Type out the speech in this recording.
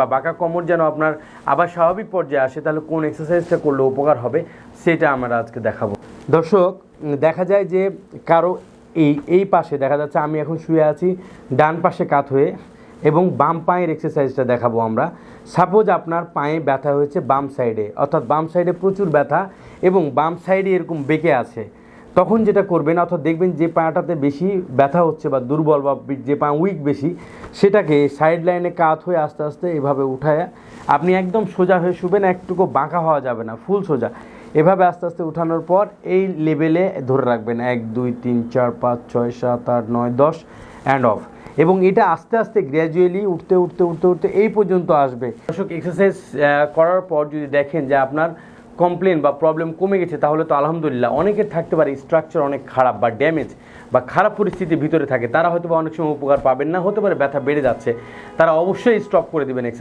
বা বাঁকা কোমর যেন আপনার আবার স্বাভাবিক পর্যায়ে আসে, তাহলে কোন এক্সারসাইজটা করলে উপকার হবে, সেটা আমরা আজকে দেখাবো। দর্শক, দেখা যায় যে কারও এই এই পাশে দেখা যাচ্ছে আমি এখন শুয়ে আছি, ডান পাশে কাত হয়ে, এবং বাম পায়ের এক্সারসাইজটা দেখাবো আমরা। সাপোজ আপনার পায়ে ব্যথা হয়েছে বাম সাইডে অর্থাৎ বাম সাইডে প্রচুর ব্যথা, এবং বাম সাইডে এরকম বেঁকে আছে। তখন যেটা করবেন, অর্থাৎ দেখবেন যে পাটাতে বেশি ব্যথা হচ্ছে বা দুর্বল বা যে পা উইক বেশি, সেটাকে সাইড লাইনে কাত হয়ে আস্তে আস্তে এভাবে উঠায়। আপনি একদম সোজা হয়ে শুবেন, একটুকু বাঁকা হওয়া যাবে না ফুল সোজা। এভাবে আস্তে আস্তে উঠানোর পর এই লেভেলে ধরে রাখবেন, এক, দুই, তিন, চার, পাঁচ, ছয়, সাত, আট, নয়, দশ অ্যান্ড অফ এবং এটা আস্তে আস্তে গ্র্যাজুয়ালি উঠতে উঠতে উঠতে উঠতে এই পর্যন্ত আসবে। দর্শক এক্সারসাইজ করার পর যদি দেখেন যে আপনার কমপ্লেন বা প্রবলেম কমে গেছে, তাহলে তো আলহামদুলিল্লাহ। অনেকের থাকতে পারে স্ট্রাকচার অনেক খারাপ বা ড্যামেজ বা খারাপ পরিস্থিতির ভিতরে থাকে। তারা হয়তো বা অনেক সময় উপকার পাবেন না, হতে পারে ব্যথা বেড়ে যাচ্ছে। তারা অবশ্যই স্টপ করে দেবেন